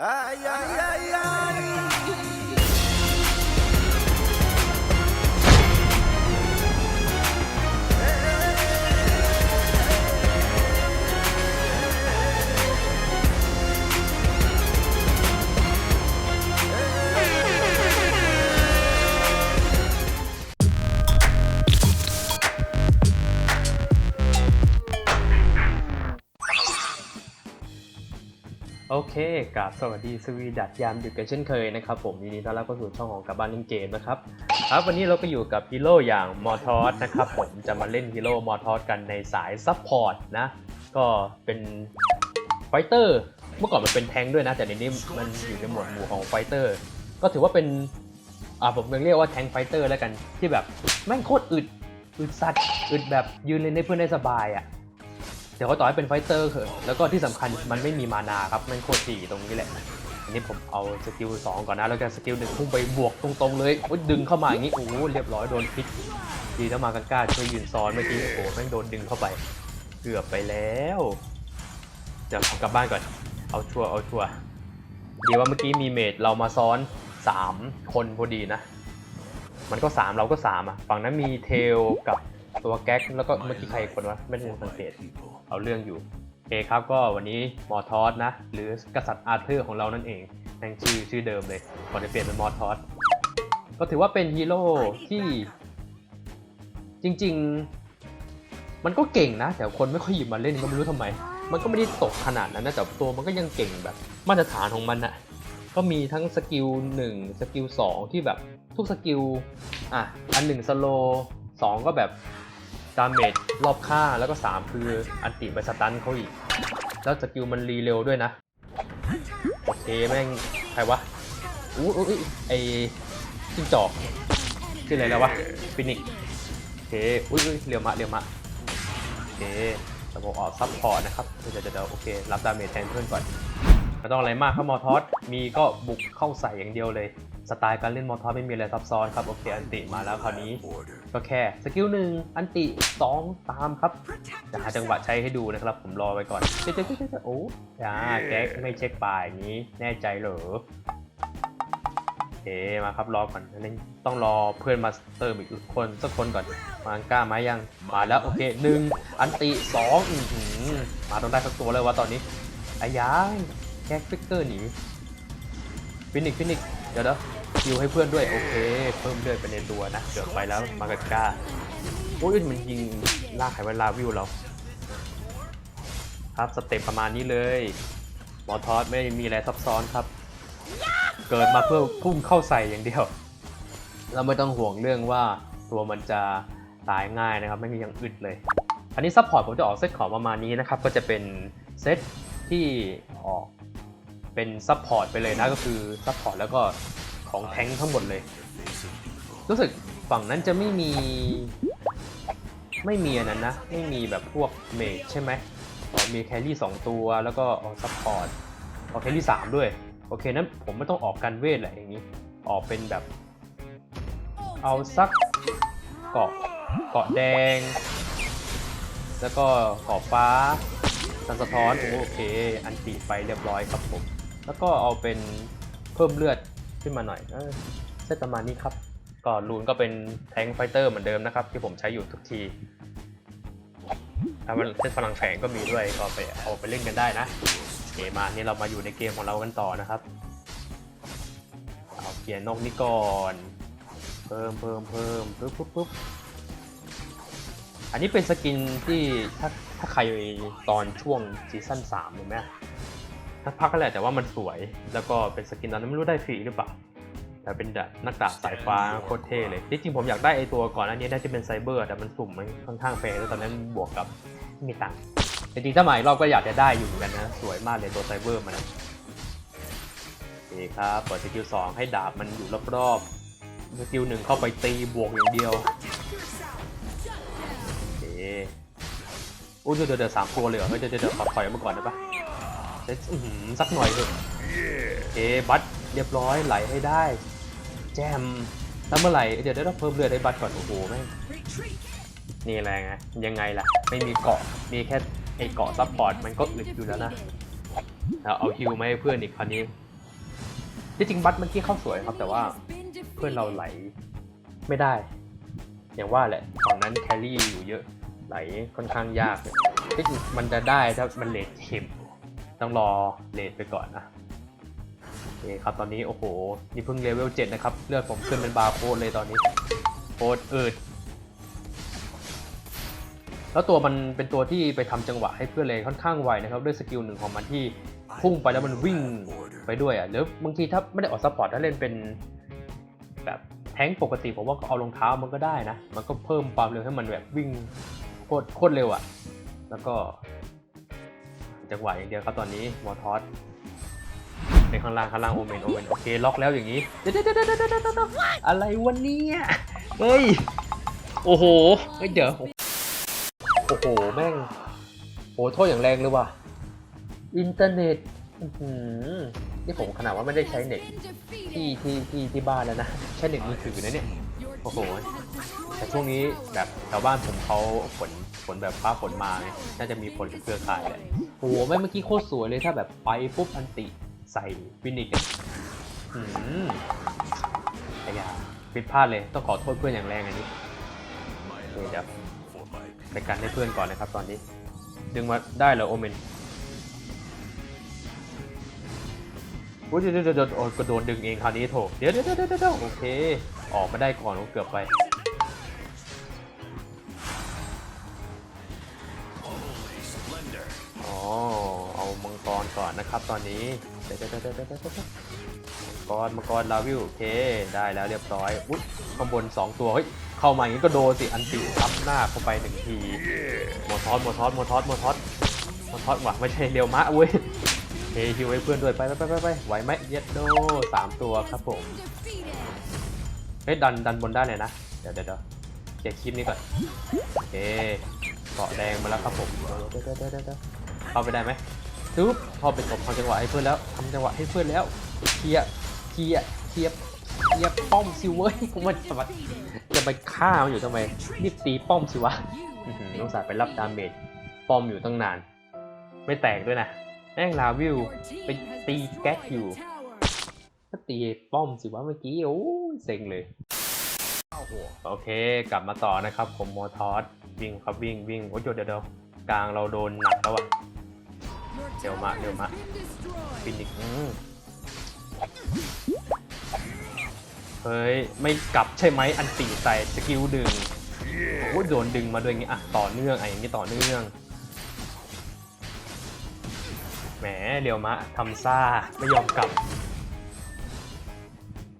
Ai, ai, ai. โอเคกราบสวัสดีสวีดัดยามดึกกันเช่นเคยนะครับผมยินดีต้อนรับเข้าสู่ช่องของกับบ้านเล่นเกมนะครับครับวันนี้เราก็อยู่กับฮีโร่อย่างมอทอสนะครับผมจะมาเล่นฮีโร่มอทอสกันในสายซับพอร์ตนะ ก็เป็นไฟเตอร์เมื่อก่อนมันเป็นแทงด้วยนะ แต่ในนี้มันอยู่ในหมวดหมู่ของไฟเตอร์ก็ถือว่าเป็นอ่าผมยังเรียกว่าแทงไฟเตอร์แล้วกันที่แบบแม่งโคตรอึดอึดสัตว์อึดแบบยืนเล่นให้เพื่อนได้สบายอะ เดี๋ยวเขาต่อให้เป็นไฟเตอร์เถอะแล้วก็ที่สำคัญมันไม่มีมานาครับแม่งโคตรดีตรงนี้แหละอันนี้ผมเอาสกิล2ก่อนนะแล้วก็สกิลหนึ่งพุ่งไปบวกตรงๆเลยโอ๊ยดึงเข้ามาอย่างนี้โอ้โหเรียบร้อยโดนพิษดีแล้วมากันกล้าช่วยยืนซ้อนเมื่อกี้โอ้โหแม่งโดนดึงเข้าไป เกือบไปแล้วเดี๋ยวกลับบ้านก่อนเอาชัวร์เอาชัวร์ดีว่าเมื่อกี้มีเมดเรามาซ้อน 3 คนพอดีนะ มันก็ 3 เราก็3อะฝั่งนั้นมีเทลกับตัวแก๊กแล้วก็เมื่อกี้ใครอีกคนวะไม่ได้สังเกต เอาเรื่องอยู่โอเคครับก็วันนี้มอทอสนะ หรือกษัตริย์อาร์เธอร์ของเรานั่นเองแม่งชื่อชื่อเดิมเลยก่อนจะเปลี่ยนเป็นมอทอสก็ถือว่าเป็นฮีโร่ที่ จริง ๆ มันก็เก่งนะ แต่คนไม่ค่อยหยิบมาเล่นก็ไม่รู้ทำไม มันก็ไม่ได้ตกขนาดนั้นนะแต่ตัวมันก็ยังเก่งแบบ มาตรฐานของมันอะก็มีทั้งสกิล1สกิล2ที่แบบทุกสกิลอะอันหนึ่งสโลสองก็แบบ ดาเมจรอบข้าแล้วก็ 3 คืออันติไปสตันเขาอีก แล้วสกิลมันรีเร็วด้วยนะ โอเคแม่ง ใครวะอู้อู้ยไอจิ้งจอกชื่ออะไรแล้ววะฟินิกโอเคอุ้ยเรียวมะเรียวมะโอเคระบบออกซับพอร์ตนะครับเดี๋ยวเดี๋ยวเดี๋ยวโอเครับดาเมจแทนเพื่อนก่อนไม่ต้องอะไรมากครับมอทอสมีก็บุกเข้าใส่อย่างเดียวเลย สไตล์การเล่นมอทอสไม่มีอะไรซับซ้อนครับ โอเค อันติมาแล้วคราวนี้ ก็แค่สกิลหนึ่งอันติสองตามครับ จะหาจังหวะใช้ให้ดูนะครับ ผมรอไว้ก่อนเจ๊เจ๊เจ๊เจ๊โอ้ยาแก๊กไม่เช็คป่ายอย่างนี้ แน่ใจเหรอโอเคมาครับรอก่อนเล่นต้องรอเพื่อนมาเติมอีกคนสักคนก่อนมากล้ามายังมาแล้วโอเคหนึ่งอันติสองอื้อหือมาต้องได้สักตัวเลยวะตอนนี้อายายแก๊กฟิกเกอร์หนีฟินิกฟินิกเดี๋ยวเดี๋ยว คิวให้เพื่อนด้วย โอเค เพิ่มเลือดไปในตัวนะเกือบไปแล้วมากากล้าโอ้ยมันยิงลากไขเวลาวิวเรา ครับสเต็ปประมาณนี้เลยหมอทอสไม่มีอะไรซับซ้อนครับ เกิดมาเพื่อพุ่งเข้าใส่อย่างเดียว เราไม่ต้องห่วงเรื่องว่าตัวมันจะตายง่ายนะครับไม่มีอย่างอึดเลย อันนี้ซัพพอร์ตผมจะออกเซตของประมาณนี้นะครับ ก็จะเป็นเซตที่ออกเป็นซัพพอร์ตไปเลยนะก็คือซัพพอร์ตแล้วก็ ของแท้งค์ทั้งหมดเลย รู้สึกฝั่งนั้นจะไม่มี ไม่มีอันนั้นนะ ไม่มีแบบพวกเมจใช่ไหมอ๋อมีแครี่สองตัวแล้วก็ออกซัพพอร์ตออกแครี่สามด้วย โอเคนั้นผมไม่ต้องออกกันเวทแหละอย่างนี้ ออกเป็นแบบ เอาสักเกาะเกาะแดง แล้วก็เกาะฟ้าสันสะท้อนโอเค อันติไปเรียบร้อยครับผม แล้วก็เอาเป็นเพิ่มเลือด ขึ้นมาหน่อยเออเซตประมาณนี้ครับ ก็รูนก็เป็นแทงไฟเตอร์เหมือนเดิมนะครับ ที่ผมใช้อยู่ทุกทีถ้ามันเซตพลังแฝงก็มีด้วยก็ไปเอาไปเล่นกันได้นะเคมานี่เรามาอยู่ในเกมของเรากันต่อนะครับเอาเกียร์นกนี่ก่อนเพิ่มเพิ่มเพิ่มปุ๊บปุ๊บปุ๊บอันนี้เป็นสกินที่ถ้าถ้าใครตอนช่วงซีซั่นสามเห็นไหม สักพักก็แหละแต่ว่ามันสวย แล้วก็เป็นสกินตอนนั้นไม่รู้ได้ฟรีหรือเปล่า แต่เป็นแบบนักดาบสายฟ้าโคตรเท่เลยที่จริงผมอยากได้ไอตัวก่อนอันนี้น่าจะเป็นไซเบอร์ แต่มันสุ่มมันค่อนข้างแพงแล้วตอนนั้นบวกกับไม่มีตังค์จริงๆถ้าหมายรอบก็อยากจะได้อยู่เหมือนกันนะ สวยมากเลยตัวไซเบอร์มันนะโอเคครับเปิดสกิลสองให้ดาบมันอยู่รอบๆสกิลหนึ่งเข้าไปตีบวกอย่างเดียวโอเคโอ้ยเดี๋ยวเดี๋ยวเดี๋ยวสามตัวเลยเหรอเฮ้ยเดี๋ยวเดี๋ยวเดี๋ยวขอถอยมาก่อนได้ปะ เซ็ตอื้อหือสักหน่อยเถอะโอเคบัตเรียบร้อยไหลให้ได้ แจมแล้วเมื่อไหร่เดี๋ยวเดี๋ยวเราเพิ่มเลือดให้บัตรก่อนโอ้โหแม่งนี่แหละไงยังไงล่ะ ไม่มีเกาะมีแค่ไอเกาะซัพพอร์ตมันก็อึดอยู่แล้วนะแล้วเอาฮิวมาให้เพื่อนอีกคราวนี้ที่จริงบัตเมื่อกี้เข้าสวยครับ แต่ว่าเพื่อนเราไหลไม่ได้ อย่างว่าแหละฝั่งนั้นแครี่อยู่เยอะไหลค่อนข้างยากเลยที่จริงมันจะได้ถ้ามันเลทเข็ม ต้องรอเลทไปก่อนนะโอเคครับตอนนี้โอ้โหนี่เพิ่งเลเวล7นะครับเลือดผมขึ้นเป็นบาร์โค้ดเลยตอนนี้โคตรอืดแล้วตัวมันเป็นตัวที่ไปทำจังหวะให้เพื่อนเลยค่อนข้างไวนะครับด้วยสกิลหนึ่งของมันที่พุ่งไปแล้วมันวิ่งไปด้วยอะหรือบางทีถ้าไม่ได้ออกซัพพอร์ตถ้าเล่นเป็นแบบแท้งปกติผมว่าก็เอารองเท้ามันก็ได้นะ มันก็เพิ่มความเร็วให้มันแบบวิ่งโคตรโคตรเร็วอะ แล้วก็ จังหวะอย่างเดียวครับตอนนี้มอทอสในข้างล่างข้างล่างโอเมนโอเมนโอเคล็อกแล้วอย่างนี้เดี๋ยวเดี๋ยวเดี๋ยวเดี๋ยวอะไรวันนี้เฮ้ยโอ้โหเฮ้ยเดี๋ยวโอ้โหแม่งโหโทษอย่างแรงเลยว่ะอินเทอร์เน็ตอื้อหือนี่ผมขนาดว่าไม่ได้ใช้เน็ตที่ที่ที่ที่บ้านแล้วนะใช้เน็ตมือถือนะเนี่ยโอ้โหแต่ช่วงนี้แบบชาวบ้านผมเขาฝนฝนแบบฟ้าฝนมาน่าจะมีผลกับเครือข่ายแหละ โอ้โหแม่เมื่อกี้โคตรสวยเลยถ้าแบบไปปุ๊บอันติใส่ฟินิกซ์อะอืมแต่ยาผิดพลาดเลยต้องขอโทษเพื่อนอย่างแรงอันนี้เดี๋ยวไปกันให้เพื่อนก่อนนะครับ ตอนนี้ ดึงมาได้เหรอโอเมนโอ้ยเดี๋ยวเดี๋ยวเดี๋ยวโอ้ยกระโดดดึงเองคราวนี้โถเดี๋ยวเดี๋ยวเดี๋ยวเดี๋ยวเดี๋ยวโอเค ออกมาได้ก่อนเกือบไป มังกรก่อนนะครับ ตอนนี้เดี๋ยวมังกรมังกรลาวิวโอเค ได้แล้วเรียบร้อยอุ๊ยข้างบน 2 ตัวเฮ้ยเข้ามาอย่างนี้ก็โดนสิอันติทับหน้าเข้าไปหนึ่งทีโมทอสโมทอสโมทอสโมทอสโมทอสว่ะไม่ใช่เรียวมะเว้ยเฮ้ยฮิวให้เพื่อนด้วยไปไปไปไปไหวไหมเย็ดโดสามตัวครับผมเฮ้ยดันดันบนได้เลยนะเดี๋ยวเดี๋ยวเดี๋ยวเก็บคลิปนี้ก่อนโอเคเกาะแดงมาแล้วครับผมเข้าไปได้ไหม ปึ๊บพอไปตบทำจังหวะให้เพื่อนแล้วทำจังหวะให้เพื่อนแล้วเคลียเคลียเคลียเคลียป้อมซิเว้ยกูมันจะมาจะไปฆ่ามันอยู่ทำไมรีบตีป้อมสิวะอื้องสายไปรับดาเมจป้อมอยู่ตั้งนาน ไม่แตกด้วยนะแม่งลาวิวไปตีแก๊กอยู่ก็ตีป้อมสิวะเมื่อกี้โอ้เซ็งเลยโอเคกลับมาต่อนะครับผมโมทอสวิ่งครับวิ่งวิ่งโอ้ยเดี๋ยวเดี๋ยวกลางเราโดนหนักแล้วอะ เดียวมาเดียวมาฟินิกเฮ้ย ไม่กลับใช่ไหมอันตีใส่สกิลดึงโอ้โดนดึงมาด้วยงี้อะต่อเนื่องไอะอย่างงี้ต่อเนื่องแหมเดี๋ยวมะทำซ่าไม่ยอมกลับ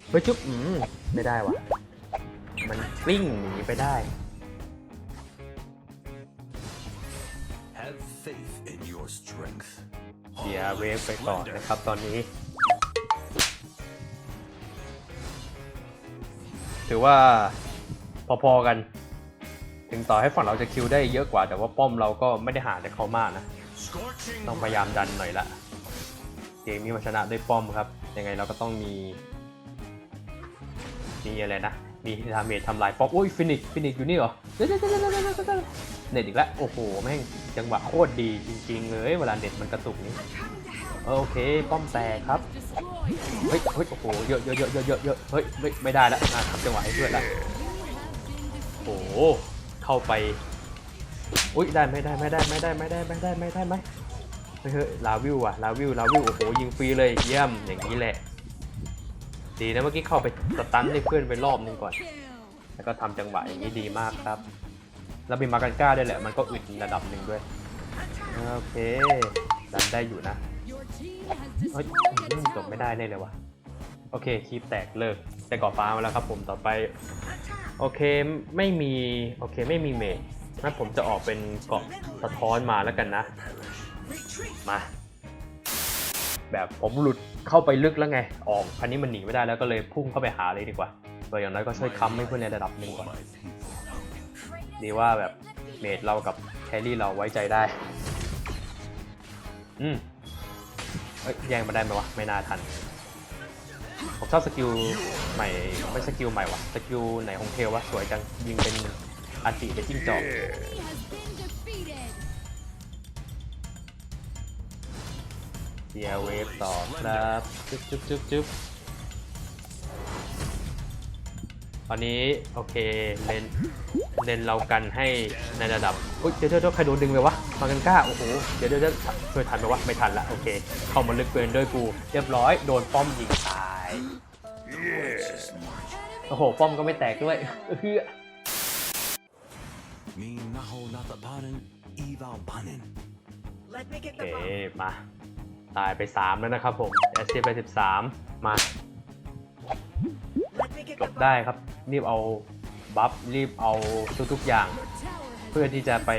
เฮ้ยจุ๊บอืมไม่ได้วะมันกลิ้งหนีไปได้ เสียเวฟไปก่อนนะครับตอนนี้ ถือว่าพอๆกัน ถึงต่อให้ฝั่งเราจะคิวได้เยอะกว่า แต่ว่าป้อมเราก็ไม่ได้หาจากเขามากนะ ต้องพยายามดันหน่อยละเกมนี้มาชนะด้วยป้อมครับ ยังไงเราก็ต้องมีมีอะไรนะ มีดาเมจทำลายป้อมอุ้ยฟินิกฟินิกอยู่นี่เหรอเดี๋ยวเดี๋ยวเดี๋ยวเดี๋ยวเดี๋ยวเดี๋ยวเน็ตอีกแล้วโอ้โหแม่งจังหวะโคตรดีจริงๆเลยเวลาเน็ตมันกระตุกนี้โอเคป้อมแตกครับเฮ้ยเฮ้ยโอ้โหเยอะเยอะเยอะเยอะเยอะเยอะเฮ้ยไม่ไม่ได้แล้วอะทำจังหวะให้เพื่อนละโอ้โหเข้าไปอุ้ยได้ไม่ได้ไม่ได้ไม่ได้ไม่ได้ไม่ได้ไม่ได้ไหมเฮ้ยเฮ้ยลาวิวอะลาวิวลาวิวโอ้โหยิงฟรีเลยเยี่ยมอย่างนี้แหละ ดีนะเมื่อกี้เข้าไปสตันให้เพื่อนไปรอบนึงก่อน แล้วก็ทำจังหวะอย่างนี้ดีมากครับ แล้วมีมากันก้าด้วยแหละ มันก็อึดระดับหนึ่งด้วย โอเคดันได้อยู่นะเฮ้ยจบไม่ได้แน่เลยวะโอเคคลิปแตกเลิกแต่ก่อฟ้ามาแล้วครับผมต่อไป โอเคไม่มีโอเคไม่มีเมจงั้นผมจะออกเป็นเกาะสะท้อนมาแล้วกันนะ มา แบบผมหลุด เข้าไปลึกแล้วไง ออกอันนี้มันหนีไม่ได้แล้วก็เลยพุ่งเข้าไปหาเลยดีกว่าโดยอย่างน้อยก็ช่วยค้ำให้เพื่อนในระดับหนึ่งก่อน ดีว่าแบบเมจเรากับแครี่เราไว้ใจได้ อืมเอ้ยแย่งมาได้ไหมวะ ไม่น่าทัน ผมชอบสกิลใหม่ ไม่สกิลใหม่วะ สกิลไหนของเทลวะ สวยจัง ยิงเป็นอันติเป็นจิ้งจอก เดียเวฟต่อครับจึ๊บจึ๊บจึ๊บจึ๊บตอนนี้โอเคเลนเลนเรากันให้ในระดับอุ๊ยเดี๋ยวเดี๋ยวใครโดนดึงไปวะมากันกล้าโอ้โหเดี๋ยวเดี๋ยวช่วยทันไหมวะไม่ทันละโอเค เข้ามาลึกเกินด้วยกูเรียบร้อยโดนป้อมยิงตายโอ้โหป้อมก็ไม่แตกด้วยเอื้อ Me naho natapanen, eval panen. Let me get โอเคมา ตายไป 3 แล้วนะครับผมแอสเซียไป 13 มาจบได้ครับ รีบเอาบัฟ รีบเอาทุกๆอย่าง เพื่อที่จะไป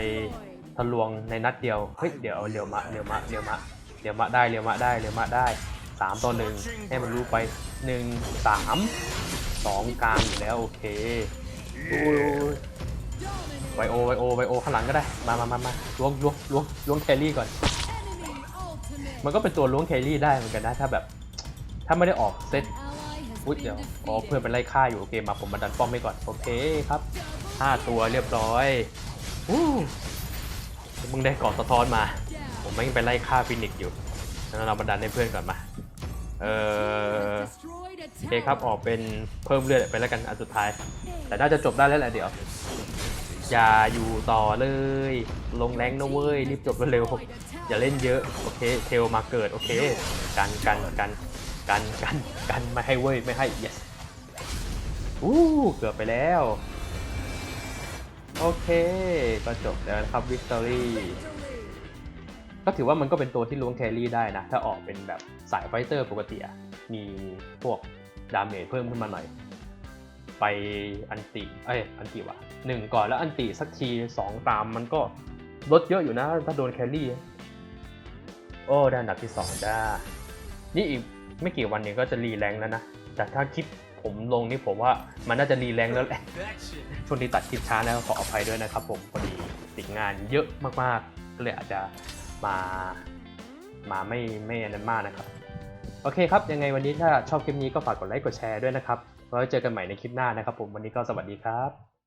ทะลวงในนัดเดียว เฮ้ย เดี๋ยวเอาเรียวมะเรียวมะเรียวมะเรียวมะได้เรียวมะได้เรียวมะได้สามต่อหนึ่งให้มันรู้ไปหนึ่งสามสองกลางอยู่แล้ว โอเคโอ้ยไวโอไวโอไวโอข้างหลังก็ได้ มามามามาล้วงล้วงล้วงล้วงแครี่ก่อน มันก็เป็นตัวล้วงแครี่ได้เหมือนกันนะถ้าแบบ ถ้าไม่ได้ออกเซตอุ๊ยเดี๋ยวอ๋อเพื่อนเป็นไล่ฆ่าอยู่โอเคมาผมมาดันป้อมไปก่อนโอเคครับห้าตัวเรียบร้อยอู้มึงได้กาะสะท้อนมา ผมไม่งไปไล่ฆ่าฟินิกซ์อยู่แล้วเรามาดันให้เพื่อนก่อนมาเออโอเคครับออกเป็นเพิ่มเลือดไปแล้วกันอันสุดท้าย แต่น่าจะจบได้แล้วแหละเดี๋ยว อย่าอยู่ต่อเลย ลงแรงนะเว้ย รีบจบเร็วๆอย่าเล่นเยอะ โอเค เทลมาเกิด โอเค กันกันกันกันกันกันไม่ให้เว้ย ไม่ให้ yes อู้เกือบไปแล้ว โอเค ก็จบแล้วนะครับวิกตอรี่ก็ถือว่ามันก็เป็นตัวที่ล้วงแครี่ได้นะ ถ้าออกเป็นแบบสายไฟเตอร์ปกติอะมีพวกดาเมจเพิ่มขึ้นมาหน่อย ไปอันติเอ้ยอันติวะหนึ่งก่อนแล้วอันติสักทีสองตามมันก็ลดเยอะอยู่นะ ถ้าโดนแครี่ โอ้ได้อันดับที่สองได้ นี่อีกไม่กี่วันนี้ก็จะรีแรงค์แล้วนะ แต่ถ้าคลิปผมลงนี่ผมว่ามันน่าจะรีแรงค์แล้วแหละช่วงนี้ตัดคลิปช้าแล้วขออภัยด้วยนะครับผมพอดีติดงานเยอะมากๆ ก็เลยอาจจะมามาไม่ไม่อันนั้นมากนะครับ โอเคครับ ยังไงวันนี้ถ้าชอบคลิปนี้ก็ฝากกดไลค์กดแชร์ด้วยนะครับ ไว้เจอกันใหม่ในคลิปหน้านะครับผมวันนี้ก็สวัสดีครับ